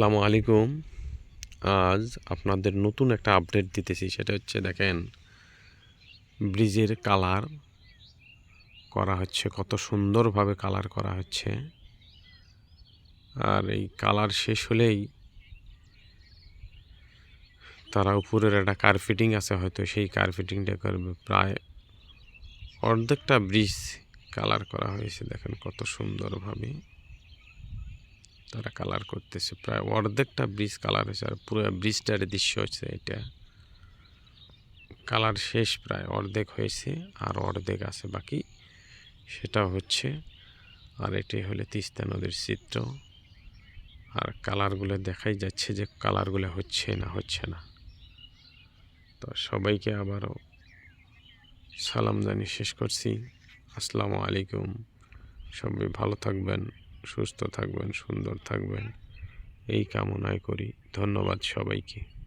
আসসালামু আলাইকুম। আজ আপনাদের নতুন একটা আপডেট দিতেছি, সেটা হচ্ছে দেখেন, ব্রিজের কালার করা হচ্ছে, কত সুন্দরভাবে কালার করা হচ্ছে। আর এই কালার শেষ হলেই তারা উপরের একটা কার্পেটিং আছে, হয়তো সেই কার্পেটিংটা করবে। প্রায় অর্ধেকটা ব্রিজ কালার করা হয়েছে, দেখেন কত সুন্দরভাবে। তারা কালার করতেছে। প্রায় অর্ধেকটা ব্রিজ কালার হয়েছে আর পুরো ব্রিজটার দৃশ্য হচ্ছে এটা। কালার শেষ প্রায় অর্ধেক হয়েছে আর অর্ধেক আছে বাকি। সেটা হচ্ছে আর এটাই হলে তিস্তা নদীর চিত্র। আর কালারগুলো দেখাই যাচ্ছে যে কালারগুলো হচ্ছে না হচ্ছে না। তো সবাইকে আবারও সালাম জানিয়ে শেষ করছি। আসসালামু আলাইকুম। সবাই ভালো থাকবেন। সুস্থ থাকবেন সুন্দর থাকবেন। এই কামনায় করি। ধন্যবাদ সবাইকে।